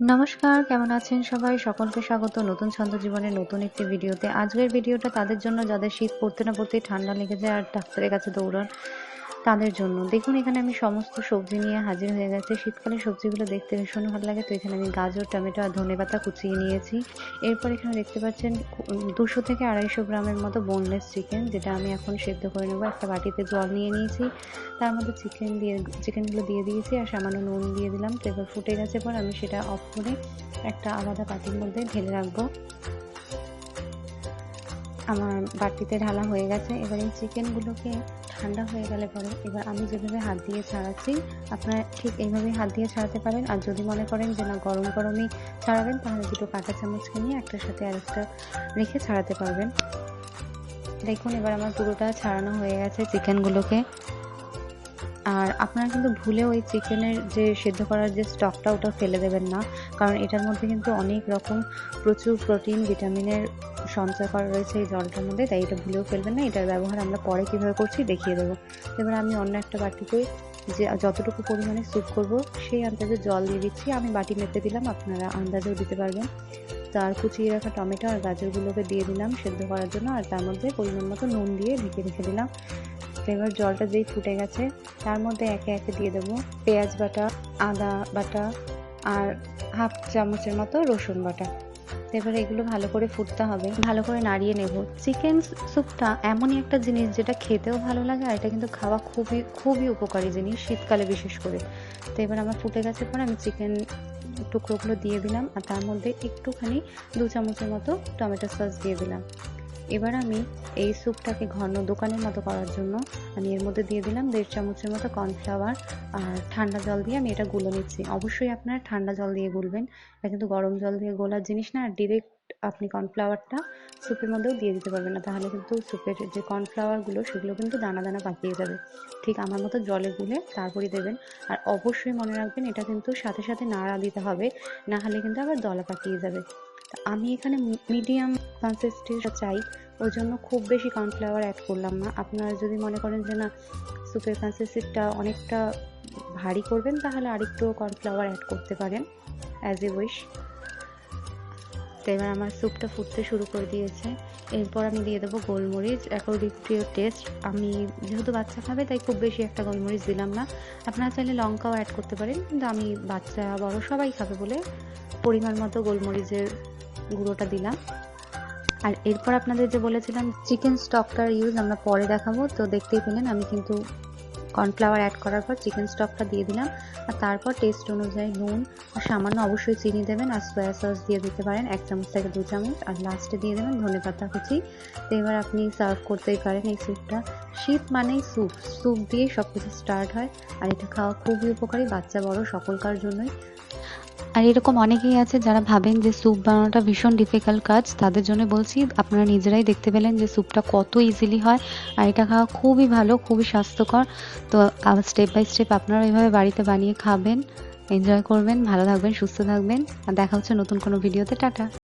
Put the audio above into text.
নমস্কার, কেমন আছেন সবাই? সকলকে স্বাগত। নতুন ছন্দ জীবনের নতুন একটি ভিডিওতে। আজকের ভিডিওটা তাদের জন্য, যাদের শীত পড়তে না পড়তেই ঠান্ডা লেগে যায় আর ডাক্তারের কাছে দৌড়ান। তাদের জন্য। দেখুন, এখানে আমি সমস্ত সবজি নিয়ে হাজির হয়ে গেছে। শীতকালে সবজিগুলো দেখতে ভীষণ ভালো লাগে। তো এখানে আমি গাজর, টমেটো আর ধনে পাতা কুচিয়ে নিয়েছি। এরপর এখানে দেখতে পাচ্ছেন, দুশো থেকে আড়াইশো গ্রামের মতো বোনলেস চিকেন যেটা আমি এখন সেদ্ধ করে নেব। একটা বাটিতে জল নিয়ে নিয়েছি। তার মধ্যে চিকেন দিয়ে চিকেনগুলো দিয়ে দিয়েছি আর সামান্য নুন দিয়ে দিলাম। তো এবার ফুটে গেছে পর আমি সেটা অফ করে একটা আলাদা বাটির মধ্যে ঢেলে রাখব। আমার বাটিতে ঢালা হয়ে গেছে। এবার এই চিকেনগুলোকে ঠান্ডা হয়ে গেলে পরে এবার আমি যেভাবে হাত দিয়ে ছাড়াচ্ছি, আপনারা ঠিক এইভাবেই হাত দিয়ে ছাড়াতে পারেন। আর যদি মনে করেন যে না, গরম গরমই ছাড়াবেন, তাহলে দুটো কাঁটা চামচকে নিয়ে একটার সাথে আরেকটা রেখে ছাড়াতে পারবেন। দেখুন, এবার আমার পুরোটা ছাড়ানো হয়ে গেছে চিকেনগুলোকে। আর আপনারা কিন্তু ভুলে ওই চিকেনের যে সেদ্ধ করার যে স্টকটা, ওটা ফেলে দেবেন না। কারণ এটার মধ্যে কিন্তু অনেক রকম প্রচুর প্রোটিন, ভিটামিনের সঞ্চয় করা রয়েছে এই জলটার মধ্যে, তাই এটা ভুলেও ফেলবেন না। এটার ব্যবহার আমরা পরে কীভাবে করছি দেখিয়ে দেবো। এবার আমি অন্য একটা বাটিতে যে, যতটুকু পরিমাণে স্যুপ করব, সেই আন্দাজে জল দিয়ে দিচ্ছি। আমি বাটি মেপে দিলাম, আপনারা আন্দাজেও দিতে পারবেন। তার কুচিয়ে রাখা টমেটো আর গাজরগুলোকে দিয়ে দিলাম সেদ্ধ করার জন্য, আর তার মধ্যে পরিমাণ মতো নুন দিয়ে ঢেকে রেখে দিলাম। এবার জলটা যেই ফুটে গেছে, তার মধ্যে একে একে দিয়ে দেবো পেঁয়াজ বাটা, আদা বাটা আর হাফ চামচের মতো রসুন বাটা। এবারে এগুলো ভালো করে ফুটতে হবে। ভালো করে নাড়িয়ে নেব। চিকেন স্যুপটা এমনই একটা জিনিস যেটা খেতেও ভালো লাগে আর এটা কিন্তু খাওয়া খুবই খুবই উপকারী জিনিস শীতকালে বিশেষ করে। তো এবার আমার ফুটে গেছে পরে আমি চিকেন টুকরোগুলো দিয়ে দিলাম আর তার মধ্যে একটুখানি দু চামচের মতো টমেটো সস দিয়ে দিলাম। এবার আমি এই স্যুপটাকে ঘন দোকানের মতো করার জন্য আমি এর মধ্যে দিয়ে দিলাম দেড় চামচের মতো কর্নফ্লাওয়ার আর ঠান্ডা জল দিয়ে আমি এটা গুলে নিচ্ছি। অবশ্যই আপনারা ঠান্ডা জল দিয়ে গুলবেন। এটা কিন্তু গরম জল দিয়ে গোলার জিনিস না আর ডিরেক্ট আপনি কর্নফ্লাওয়ারটা স্যুপের মধ্যেও দিয়ে দিতে পারবেন না। তাহলে কিন্তু স্যুপের যে কর্নফ্লাওয়ারগুলো সেগুলো কিন্তু দানা দানা পাকিয়ে যাবে। ঠিক আমার মতো জলে গুলে তারপরে দেবেন। আর অবশ্যই মনে রাখবেন এটা কিন্তু সাথে সাথে নাড়া দিতে হবে, না হলে কিন্তু আবার দলা পাকিয়ে যাবে। আমি এখানে মিডিয়াম কনসিস্টেন্সি চাই, ওই জন্য খুব বেশি কর্নফ্লাওয়ার অ্যাড করলাম না। আপনারা যদি মনে করেন যে, না স্যুপের কনসিস্টেন্সিটা অনেকটা ভারী করবেন, তাহলে আরেকটু কর্নফ্লাওয়ার অ্যাড করতে পারেন অ্যাজ এ উইশ তো এবার আমার স্যুপটা ফুটতে শুরু করে দিয়েছে। এরপর আমি দিয়ে দেবো গোলমরিচ। অ্যাকর্ডিং টু টেস্ট আমি যেহেতু বাচ্চা খাবে, তাই খুব বেশি একটা গোলমরিচ দিলাম না। আপনারা চাইলে লঙ্কাও অ্যাড করতে পারেন, কিন্তু আমি বাচ্চা, বড় সবাই খাবে বলে পরিমাণ মতো গোলমরিচের গুঁড়োটা দিলাম। আর এরপর আপনাদের যে বলেছিলাম চিকেন স্টকটার ইউজ আমরা পরে দেখাবো। তো দেখতেই পেলেন, আমি কিন্তু কর্নফ্লাওয়ার অ্যাড করার পর চিকেন স্টকটা দিয়ে দিলাম। আর তারপর টেস্ট অনুযায়ী নুন আর সামান্য অবশ্যই চিনি দেবেন আর সয়া সস দিয়ে দিতে পারেন এক চামচ থেকে দু চামচ। আর লাস্টে দিয়ে দেবেন ধনে পাতা কুচি। তো এবার আপনি সার্ভ করতেই পারেন এই স্যুপটা শীত মানেই স্যুপ স্যুপ দিয়েই সব কিছু স্টার্ট হয়। আর এটা খাওয়া খুবই উপকারী, বাচ্চা বড় সকলকার জন্যই। আর এরকম অনেকেই আছে যারা ভাবেন যে স্যুপ বানানোটা ভীষণ ডিফিকাল্ট কাজ, তাদের জন্য বলছি আপনারা নিজেরাই দেখতে পেলেন যে স্যুপটা কত ইজিলি হয় আর এটা খাওয়া খুবই ভালো, খুবই স্বাস্থ্যকর। তো স্টেপ বাই স্টেপ আপনারা এইভাবে বাড়িতে বানিয়ে খাবেন এনজয় করবেন, ভালো থাকবেন, সুস্থ থাকবেন। আর দেখা হচ্ছে নতুন কোনো ভিডিওতে টাটা।